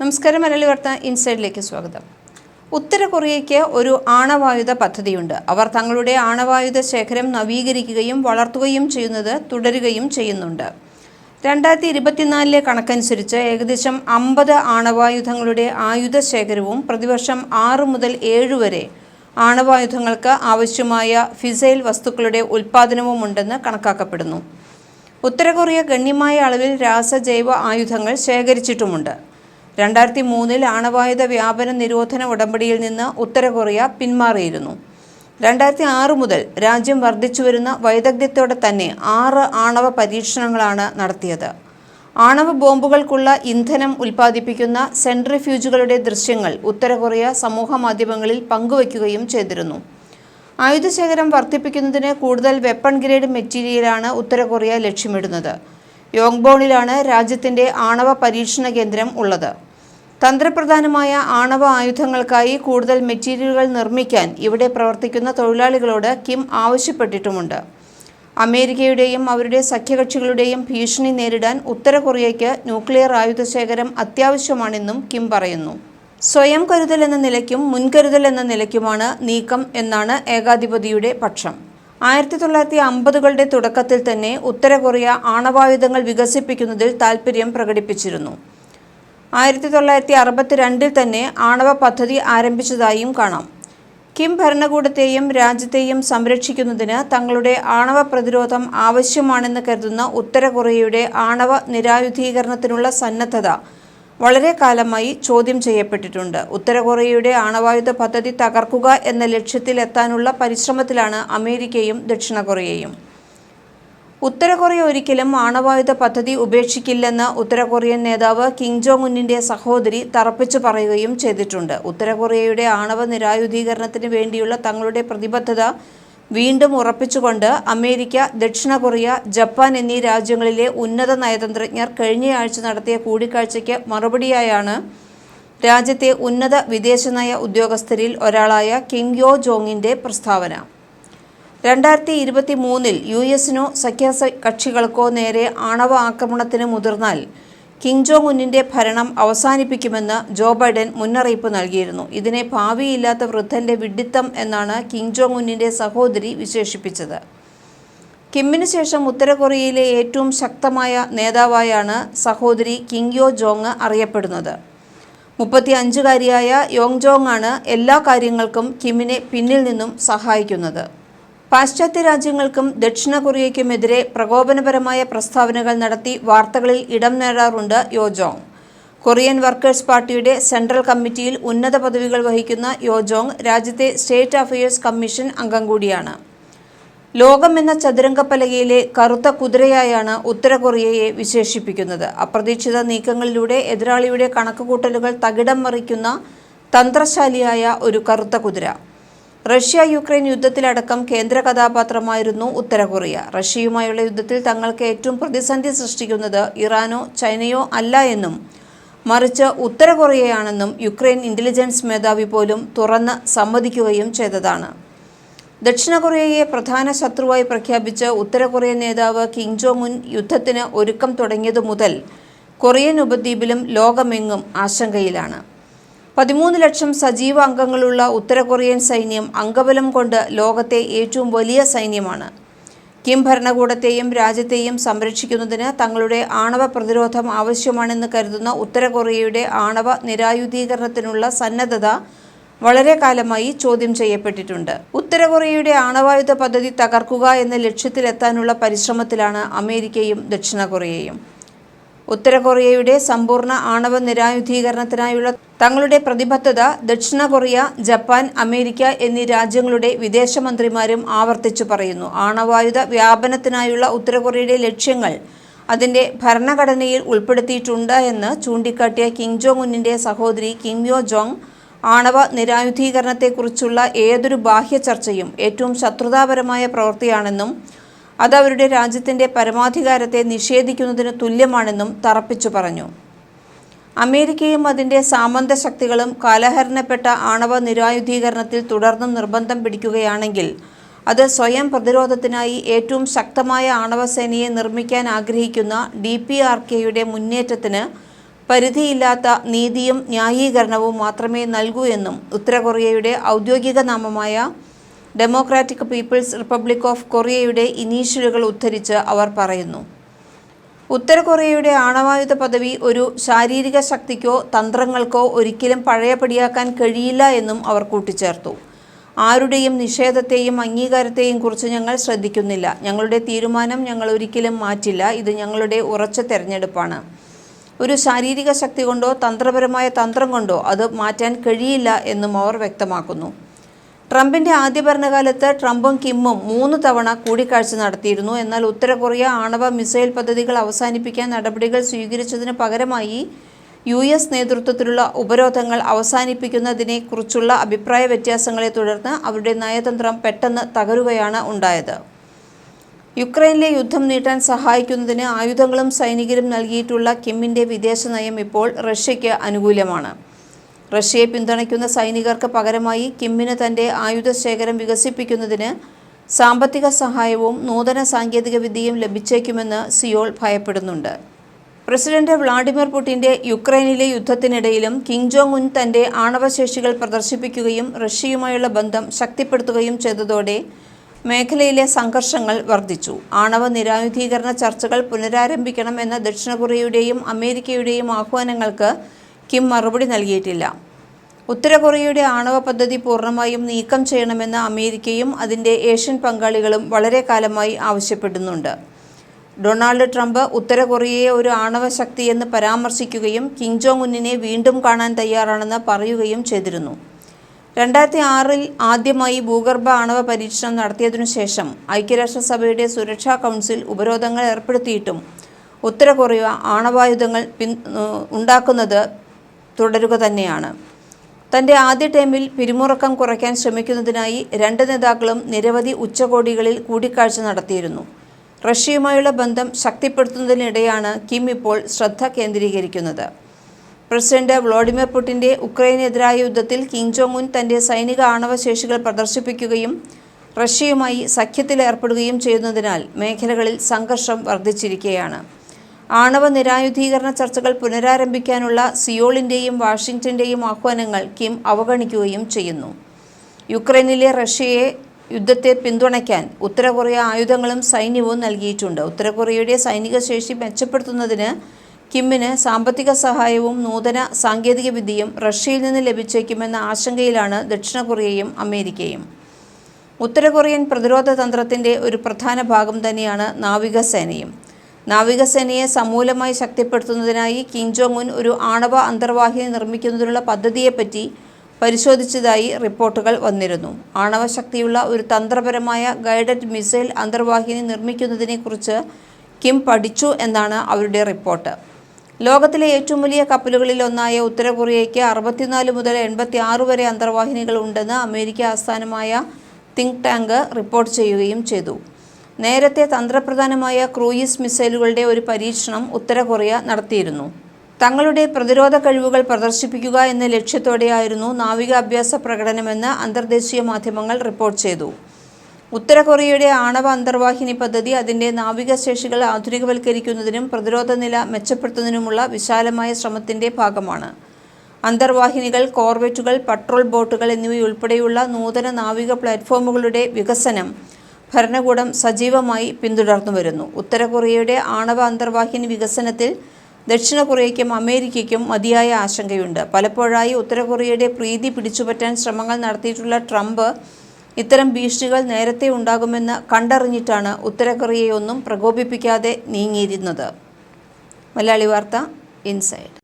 നമസ്കാരം മലയാളി വാർത്ത ഇൻസൈഡിലേക്ക് സ്വാഗതം. ഉത്തര കൊറിയയ്ക്ക് ഒരു ആണവായുധ പദ്ധതിയുണ്ട്. അവർ തങ്ങളുടെ ആണവായുധ ശേഖരം നവീകരിക്കുകയും വളർത്തുകയും ചെയ്യുന്നത് തുടരുകയും ചെയ്യുന്നുണ്ട്. രണ്ടായിരത്തി ഇരുപത്തിനാലിലെ കണക്കനുസരിച്ച് ഏകദേശം അമ്പത് ആണവായുധങ്ങളുടെ ആയുധ ശേഖരവും പ്രതിവർഷം ആറ് മുതൽ ഏഴ് വരെ ആണവായുധങ്ങൾക്ക് ആവശ്യമായ ഫിസൈൽ വസ്തുക്കളുടെ ഉൽപ്പാദനവുമുണ്ടെന്ന് കണക്കാക്കപ്പെടുന്നു. ഉത്തര കൊറിയ ഗണ്യമായ അളവിൽ രാസജൈവ ആയുധങ്ങൾ ശേഖരിച്ചിട്ടുമുണ്ട്. രണ്ടായിരത്തി മൂന്നിൽ ആണവായുധ വ്യാപന നിരോധന ഉടമ്പടിയിൽ നിന്ന് ഉത്തര കൊറിയ പിന്മാറിയിരുന്നു. രണ്ടായിരത്തി ആറ് മുതൽ രാജ്യം വർദ്ധിച്ചുവരുന്ന വൈദഗ്ധ്യത്തോടെ തന്നെ ആറ് ആണവ പരീക്ഷണങ്ങളാണ് നടത്തിയത്. ആണവ ബോംബുകൾക്കുള്ള ഇന്ധനം ഉൽപ്പാദിപ്പിക്കുന്ന സെൻട്രിഫ്യൂജുകളുടെ ദൃശ്യങ്ങൾ ഉത്തര കൊറിയ സമൂഹ മാധ്യമങ്ങളിൽ പങ്കുവയ്ക്കുകയും ചെയ്തിരുന്നു. ആയുധശേഖരം വർദ്ധിപ്പിക്കുന്നതിന് കൂടുതൽ വെപ്പൺ ഗ്രേഡ് മെറ്റീരിയലാണ് ഉത്തര കൊറിയ ലക്ഷ്യമിടുന്നത്. യോങ്ബോണിലാണ് രാജ്യത്തിന്റെ ആണവ പരീക്ഷണ കേന്ദ്രം ഉള്ളത്. തന്ത്രപ്രധാനമായ ആണവ ആയുധങ്ങൾക്കായി കൂടുതൽ മെറ്റീരിയലുകൾ നിർമ്മിക്കാൻ ഇവിടെ പ്രവർത്തിക്കുന്ന തൊഴിലാളികളോട് കിം ആവശ്യപ്പെട്ടിട്ടുമുണ്ട്. അമേരിക്കയുടെയും അവരുടെ സഖ്യകക്ഷികളുടെയും ഭീഷണി നേരിടാൻ ഉത്തര കൊറിയയ്ക്ക് ന്യൂക്ലിയർ ആയുധ ശേഖരം അത്യാവശ്യമാണെന്നും കിം പറയുന്നു. സ്വയം കരുതൽ എന്ന നിലയ്ക്കും മുൻകരുതൽ എന്ന നിലയ്ക്കുമാണ് നീക്കം എന്നാണ് ഏകാധിപതിയുടെ പക്ഷം. ആയിരത്തി തൊള്ളായിരത്തി അമ്പതുകളുടെ തുടക്കത്തിൽ തന്നെ ഉത്തര കൊറിയ ആണവായുധങ്ങൾ വികസിപ്പിക്കുന്നതിൽ താൽപ്പര്യം പ്രകടിപ്പിച്ചിരുന്നു. ആയിരത്തി തൊള്ളായിരത്തി അറുപത്തിരണ്ടിൽ തന്നെ ആണവ പദ്ധതി ആരംഭിച്ചതായും കാണാം. കിം ഭരണകൂടത്തെയും രാജ്യത്തെയും സംരക്ഷിക്കുന്നതിന് തങ്ങളുടെ ആണവ പ്രതിരോധം ആവശ്യമാണെന്ന് കരുതുന്ന ഉത്തര കൊറിയയുടെ ആണവ നിരായുധീകരണത്തിനുള്ള സന്നദ്ധത വളരെ കാലമായി ചോദ്യം ചെയ്യപ്പെട്ടിട്ടുണ്ട്. ഉത്തര കൊറിയയുടെ ആണവായുധ പദ്ധതി തകർക്കുക എന്ന ലക്ഷ്യത്തിലെത്താനുള്ള പരിശ്രമത്തിലാണ് അമേരിക്കയും ദക്ഷിണ കൊറിയയും ഉത്തര കൊറിയ ഒരിക്കലും ആണവായുധ പദ്ധതി ഉപേക്ഷിക്കില്ലെന്ന് ഉത്തര കൊറിയൻ നേതാവ് കിം ജോങ് ഉന്നിന്റെ സഹോദരി തറപ്പിച്ചു പറയുകയും ചെയ്തിട്ടുണ്ട്. ഉത്തര കൊറിയയുടെ ആണവ നിരായുധീകരണത്തിന് വേണ്ടിയുള്ള തങ്ങളുടെ പ്രതിബദ്ധത വീണ്ടും ഉറപ്പിച്ചുകൊണ്ട് അമേരിക്ക ദക്ഷിണ കൊറിയ ജപ്പാൻ എന്നീ രാജ്യങ്ങളിലെ ഉന്നത നയതന്ത്രജ്ഞർ കഴിഞ്ഞയാഴ്ച നടത്തിയ കൂടിക്കാഴ്ചയ്ക്ക് മറുപടിയായാണ് രാജ്യത്തെ ഉന്നത വിദേശനയ ഉദ്യോഗസ്ഥരിൽ ഒരാളായ കിങ് യോ ജോങ്ങിന്റെ പ്രസ്താവന. രണ്ടായിരത്തി ഇരുപത്തി മൂന്നിൽ യു എസിനോ സഖ്യ കക്ഷികൾക്കോ നേരെ ആണവ ആക്രമണത്തിന് മുതിർന്നാൽ കിം ജോങ് ഉന്നിന്റെ ഭരണം അവസാനിപ്പിക്കുമെന്ന് ജോ ബൈഡൻ മുന്നറിയിപ്പ് നൽകിയിരുന്നു. ഇതിനെ ഭാവിയില്ലാത്ത വൃദ്ധന്റെ വിഡ്ഢിത്തം എന്നാണ് കിം ജോങ് ഉന്നിന്റെ സഹോദരി വിശേഷിപ്പിച്ചത്. കിമ്മിന് ശേഷം ഉത്തര കൊറിയയിലെ ഏറ്റവും ശക്തമായ നേതാവായാണ് സഹോദരി കിം യോ ജോങ് അറിയപ്പെടുന്നത്. മുപ്പത്തി അഞ്ചുകാരിയായ യോങ് ജോങ് ആണ് എല്ലാ കാര്യങ്ങൾക്കും കിമ്മിനെ പിന്നിൽ നിന്നും സഹായിക്കുന്നത്. പാശ്ചാത്യ രാജ്യങ്ങൾക്കും ദക്ഷിണ കൊറിയയ്ക്കുമെതിരെ പ്രകോപനപരമായ പ്രസ്താവനകൾ നടത്തി വാർത്തകളിൽ ഇടം നേടാറുണ്ട് യോജോങ് കൊറിയൻ വർക്കേഴ്സ് പാർട്ടിയുടെ സെൻട്രൽ കമ്മിറ്റിയിൽ ഉന്നത പദവികൾ വഹിക്കുന്ന യോജോങ് രാജ്യത്തെ സ്റ്റേറ്റ് അഫയേഴ്സ് കമ്മീഷൻ അംഗം കൂടിയാണ്. ലോകം എന്ന ചതുരംഗപ്പലകയിലെ കറുത്ത കുതിരയായാണ് ഉത്തര കൊറിയയെ വിശേഷിപ്പിക്കുന്നത്. അപ്രതീക്ഷിത നീക്കങ്ങളിലൂടെ എതിരാളിയുടെ കണക്കുകൂട്ടലുകൾ തകിടം മറിക്കുന്ന തന്ത്രശാലിയായ ഒരു കറുത്ത കുതിര. റഷ്യ യുക്രൈൻ യുദ്ധത്തിലടക്കം കേന്ദ്ര കഥാപാത്രമായിരുന്നു ഉത്തര കൊറിയ. റഷ്യയുമായുള്ള യുദ്ധത്തിൽ തങ്ങൾക്ക് ഏറ്റവും പ്രതിസന്ധി സൃഷ്ടിക്കുന്നത് ഇറാനോ ചൈനയോ അല്ല എന്നും മറിച്ച് ഉത്തര കൊറിയയാണെന്നും യുക്രൈൻ ഇന്റലിജൻസ് മേധാവി പോലും തുറന്ന് സമ്മതിക്കുകയും ചെയ്തതാണ്. ദക്ഷിണ കൊറിയയെ പ്രധാന ശത്രുവായി പ്രഖ്യാപിച്ച് ഉത്തര കൊറിയൻ നേതാവ് കിം ജോങ് ഉൻ യുദ്ധത്തിന് ഒരുക്കം തുടങ്ങിയതു മുതൽ കൊറിയൻ ഉപദ്വീപിലും ലോകമെങ്ങും ആശങ്കയിലാണ്. പതിമൂന്ന് ലക്ഷം സജീവ അംഗങ്ങളുള്ള ഉത്തര കൊറിയൻ സൈന്യം അംഗബലം കൊണ്ട് ലോകത്തെ ഏറ്റവും വലിയ സൈന്യമാണ്. കിം ഭരണകൂടത്തെയും രാജ്യത്തെയും സംരക്ഷിക്കുന്നതിന് തങ്ങളുടെ ആണവ പ്രതിരോധം ആവശ്യമാണെന്ന് കരുതുന്ന ഉത്തര കൊറിയയുടെ ആണവ നിരായുധീകരണത്തിനുള്ള സന്നദ്ധത വളരെ കാലമായി ചോദ്യം ചെയ്യപ്പെട്ടിട്ടുണ്ട്. ഉത്തര കൊറിയയുടെ ആണവായുധ പദ്ധതി തകർക്കുക എന്ന ലക്ഷ്യത്തിലെത്താനുള്ള പരിശ്രമത്തിലാണ് അമേരിക്കയും ദക്ഷിണ കൊറിയയും. ഉത്തര കൊറിയയുടെ സമ്പൂർണ ആണവ നിരായുധീകരണത്തിനായുള്ള തങ്ങളുടെ പ്രതിബദ്ധത ദക്ഷിണ കൊറിയ ജപ്പാൻ അമേരിക്ക എന്നീ രാജ്യങ്ങളുടെ വിദേശമന്ത്രിമാരും ആവർത്തിച്ചു പറയുന്നു. ആണവായുധ വ്യാപനത്തിനായുള്ള ഉത്തര കൊറിയയുടെ ലക്ഷ്യങ്ങൾ അതിന്റെ ഭരണഘടനയിൽ ഉൾപ്പെടുത്തിയിട്ടുണ്ട് എന്ന് ചൂണ്ടിക്കാട്ടിയ കിം ജോങ് ഉന്നിന്റെ സഹോദരി കിം യോ ജോങ് ആണവ നിരായുധീകരണത്തെക്കുറിച്ചുള്ള ഏതൊരു ബാഹ്യ ചർച്ചയും ഏറ്റവും ശത്രുതാപരമായ പ്രവൃത്തിയാണെന്നും അത് അവരുടെ രാജ്യത്തിന്റെ പരമാധികാരത്തെ നിഷേധിക്കുന്നതിന് തുല്യമാണെന്നും തറപ്പിച്ചു പറഞ്ഞു. അമേരിക്കയും അതിന്റെ സാമന്ത ശക്തികളും കാലഹരണപ്പെട്ട ആണവ നിരായുധീകരണത്തിൽ തുടർന്നും നിർബന്ധം പിടിക്കുകയാണെങ്കിൽ അത് സ്വയം പ്രതിരോധത്തിനായി ഏറ്റവും ശക്തമായ ആണവസേനയെ നിർമ്മിക്കാൻ ആഗ്രഹിക്കുന്ന ഡി പി ആർ കെയുടെ മുന്നേറ്റത്തിന് പരിധിയില്ലാത്ത നീതിയും ന്യായീകരണവും മാത്രമേ നൽകൂ എന്നും ഉത്തരകൊറിയയുടെ ഔദ്യോഗിക നാമമായ ഡെമോക്രാറ്റിക് പീപ്പിൾസ് റിപ്പബ്ലിക് ഓഫ് കൊറിയയുടെ ഇനീഷ്യലുകൾ ഉദ്ധരിച്ച് അവർ പറയുന്നു. ഉത്തര കൊറിയയുടെ ആണവായുധ പദവി ഒരു ശാരീരിക ശക്തിക്കോ തന്ത്രങ്ങൾക്കോ ഒരിക്കലും പഴയപടിയാക്കാൻ കഴിയില്ല എന്നും അവർ കൂട്ടിച്ചേർത്തു. ആരുടെയും നിഷേധത്തെയും അംഗീകാരത്തെയും കുറിച്ച് ഞങ്ങൾ ശ്രദ്ധിക്കുന്നില്ല. ഞങ്ങളുടെ തീരുമാനം ഞങ്ങൾ ഒരിക്കലും മാറ്റില്ല. ഇത് ഞങ്ങളുടെ ഉറച്ച തെരഞ്ഞെടുപ്പാണ്. ഒരു ശാരീരിക ശക്തി കൊണ്ടോ തന്ത്രപരമായ തന്ത്രം കൊണ്ടോ അത് മാറ്റാൻ കഴിയില്ല എന്നും അവർ വ്യക്തമാക്കുന്നു. ട്രംപിന്റെ ആദ്യ ഭരണകാലത്ത് ട്രംപും കിമ്മും മൂന്ന് തവണ കൂടിക്കാഴ്ച നടത്തിയിരുന്നു. എന്നാൽ ഉത്തര കൊറിയ ആണവ മിസൈൽ പദ്ധതികൾ അവസാനിപ്പിക്കാൻ നടപടികൾ സ്വീകരിച്ചതിന് പകരമായി യു എസ് നേതൃത്വത്തിലുള്ള ഉപരോധങ്ങൾ അവസാനിപ്പിക്കുന്നതിനെക്കുറിച്ചുള്ള അഭിപ്രായ വ്യത്യാസങ്ങളെ തുടർന്ന് അവരുടെ നയതന്ത്രം പെട്ടെന്ന് തകരുകയാണ് ഉണ്ടായത്. യുക്രൈനിലെ യുദ്ധം നീട്ടാൻ സഹായിക്കുന്നതിന് ആയുധങ്ങളും സൈനികരും നൽകിയിട്ടുള്ള കിമ്മിന്റെ വിദേശ നയം ഇപ്പോൾ റഷ്യയ്ക്ക് അനുകൂലമാണ്. റഷ്യയെ പിന്തുണയ്ക്കുന്ന സൈനികർക്ക് പകരമായി കിമ്മിന് തന്റെ ആയുധശേഖരം വികസിപ്പിക്കുന്നതിന് സാമ്പത്തിക സഹായവും നൂതന സാങ്കേതികവിദ്യയും ലഭിച്ചേക്കുമെന്ന് സിയോൾ ഭയപ്പെടുന്നുണ്ട്. പ്രസിഡന്റ് വ്ളാഡിമിർ പുടിന്റെ യുക്രൈനിലെ യുദ്ധത്തിനിടയിലും കിം ജോങ് ഉൻ തന്റെ ആണവശേഷികൾ പ്രദർശിപ്പിക്കുകയും റഷ്യയുമായുള്ള ബന്ധം ശക്തിപ്പെടുത്തുകയും ചെയ്തതോടെ മേഖലയിലെ സംഘർഷങ്ങൾ വർദ്ധിച്ചു. ആണവ നിരായുധീകരണ ചർച്ചകൾ പുനരാരംഭിക്കണം എന്ന ദക്ഷിണ കൊറിയയുടെയും അമേരിക്കയുടെയും ആഹ്വാനങ്ങൾക്ക് കിം മറുപടി നൽകിയിട്ടില്ല. ഉത്തര കൊറിയയുടെ ആണവ പദ്ധതി പൂർണമായും നീക്കം ചെയ്യണമെന്ന് അമേരിക്കയും അതിന്റെ ഏഷ്യൻ പങ്കാളികളും വളരെ കാലമായി ആവശ്യപ്പെടുന്നുണ്ട്. ഡൊണാൾഡ് ട്രംപ് ഉത്തര കൊറിയയെ ഒരു ആണവ ശക്തിയെന്ന് പരാമർശിക്കുകയും കിം ജോങ് ഉന്നിനെ വീണ്ടും കാണാൻ തയ്യാറാണെന്ന് പറയുകയും ചെയ്തിരുന്നു. രണ്ടായിരത്തി ആറിൽ ആദ്യമായി ഭൂഗർഭ ആണവ പരീക്ഷണം നടത്തിയതിനു ശേഷം ഐക്യരാഷ്ട്രസഭയുടെ സുരക്ഷാ കൗൺസിൽ ഉപരോധങ്ങൾ ഏർപ്പെടുത്തിയിട്ടും ഉത്തര കൊറിയ ആണവായുധങ്ങൾ പിൻ ഉണ്ടാക്കുന്നത് തുടരുക തന്നെയാണ്. തന്റെ ആദ്യ ടേമിൽ പിരിമുറക്കം കുറയ്ക്കാൻ ശ്രമിക്കുന്നതിനായി രണ്ട് നേതാക്കളും നിരവധി ഉച്ചകോടികളിൽ കൂടിക്കാഴ്ച നടത്തിയിരുന്നു. റഷ്യയുമായുള്ള ബന്ധം ശക്തിപ്പെടുത്തുന്നതിനിടെയാണ് കിം ഇപ്പോൾ ശ്രദ്ധ കേന്ദ്രീകരിക്കുന്നത്. പ്രസിഡന്റ് വ്ളാഡിമിർ പുടിന്റെ ഉക്രൈനെതിരായ യുദ്ധത്തിൽ കിം ജോങ് ഉൻ തന്റെ സൈനിക ആണവശേഷികൾ പ്രദർശിപ്പിക്കുകയും റഷ്യയുമായി സഖ്യത്തിലേർപ്പെടുകയും ചെയ്യുന്നതിനാൽ മേഖലകളിൽ സംഘർഷം വർദ്ധിച്ചിരിക്കുകയാണ്. ആണവ നിരായുധീകരണ ചർച്ചകൾ പുനരാരംഭിക്കാനുള്ള സിയോളിന്റെയും വാഷിങ്ടന്റെയും ആഹ്വാനങ്ങൾ കിം അവഗണിക്കുകയും ചെയ്യുന്നു. യുക്രൈനിലെ റഷ്യയെ യുദ്ധത്തെ പിന്തുണയ്ക്കാൻ ഉത്തര കൊറിയ ആയുധങ്ങളും സൈന്യവും നൽകിയിട്ടുണ്ട്. ഉത്തര കൊറിയയുടെ സൈനിക ശേഷി മെച്ചപ്പെടുത്തുന്നതിന് കിമ്മിന് സാമ്പത്തിക സഹായവും നൂതന സാങ്കേതികവിദ്യയും റഷ്യയിൽ നിന്ന് ലഭിച്ചേക്കുമെന്ന ആശങ്കയിലാണ് ദക്ഷിണ കൊറിയയും അമേരിക്കയും. ഉത്തര കൊറിയൻ പ്രതിരോധ തന്ത്രത്തിന്റെ ഒരു പ്രധാന ഭാഗം തന്നെയാണ് നാവികസേനയും. നാവികസേനയെ സമൂലമായി ശക്തിപ്പെടുത്തുന്നതിനായി കിം ജോങ് ഉൻ ഒരു ആണവ അന്തർവാഹിനി നിർമ്മിക്കുന്നതിനുള്ള പദ്ധതിയെപ്പറ്റി പരിശോധിച്ചതായി റിപ്പോർട്ടുകൾ വന്നിരുന്നു. ആണവ ശക്തിയുള്ള ഒരു തന്ത്രപരമായ ഗൈഡഡ് മിസൈൽ അന്തർവാഹിനി നിർമ്മിക്കുന്നതിനെക്കുറിച്ച് കിം പഠിച്ചു എന്നാണ് അവരുടെ റിപ്പോർട്ട്. ലോകത്തിലെ ഏറ്റവും വലിയ കപ്പലുകളിലൊന്നായ ഉത്തര കൊറിയയ്ക്ക് അറുപത്തിനാല് മുതൽ എൺപത്തി ആറ് വരെ അന്തർവാഹിനികൾ ഉണ്ടെന്ന് അമേരിക്ക ആസ്ഥാനമായ തിങ്ക് ടാങ്ക് റിപ്പോർട്ട് ചെയ്യുകയും ചെയ്തു. നേരത്തെ തന്ത്രപ്രധാനമായ ക്രൂയിസ് മിസൈലുകളുടെ ഒരു പരീക്ഷണം ഉത്തര കൊറിയ നടത്തിയിരുന്നു. തങ്ങളുടെ പ്രതിരോധ കഴിവുകൾ പ്രദർശിപ്പിക്കുക എന്ന ലക്ഷ്യത്തോടെയായിരുന്നു നാവികാഭ്യാസ പ്രകടനമെന്ന് അന്തർദേശീയ മാധ്യമങ്ങൾ റിപ്പോർട്ട് ചെയ്തു. ഉത്തര കൊറിയയുടെ ആണവ അന്തർവാഹിനി പദ്ധതി അതിന്റെ നാവികശേഷികൾ ആധുനികവൽക്കരിക്കുന്നതിനും പ്രതിരോധ നില മെച്ചപ്പെടുത്തുന്നതിനുമുള്ള വിശാലമായ ശ്രമത്തിന്റെ ഭാഗമാണ്. അന്തർവാഹിനികൾ കോർവെറ്റുകൾ പട്രോൾ ബോട്ടുകൾ എന്നിവയുൾപ്പെടെയുള്ള നൂതന നാവിക പ്ലാറ്റ്ഫോമുകളുടെ വികസനം ഭരണകൂടം സജീവമായി പിന്തുടർന്നു വരുന്നു ഉത്തര കൊറിയയുടെ ആണവ അന്തർവാഹിനി വികസനത്തിൽ ദക്ഷിണ കൊറിയയ്ക്കും അമേരിക്കയ്ക്കും മതിയായ ആശങ്കയുണ്ട്. പലപ്പോഴായി ഉത്തര കൊറിയയുടെ പ്രീതി പിടിച്ചുപറ്റാൻ ശ്രമങ്ങൾ നടത്തിയിട്ടുള്ള ട്രംപ് ഇത്തരം ഭീഷണികൾ നേരത്തെ ഉണ്ടാകുമെന്ന് കണ്ടറിഞ്ഞിട്ടാണ് ഉത്തര കൊറിയയൊന്നും പ്രകോപിപ്പിക്കാതെ നീങ്ങിയിരുന്നത്. മലയാളി വാർത്ത ഇൻസൈഡ്.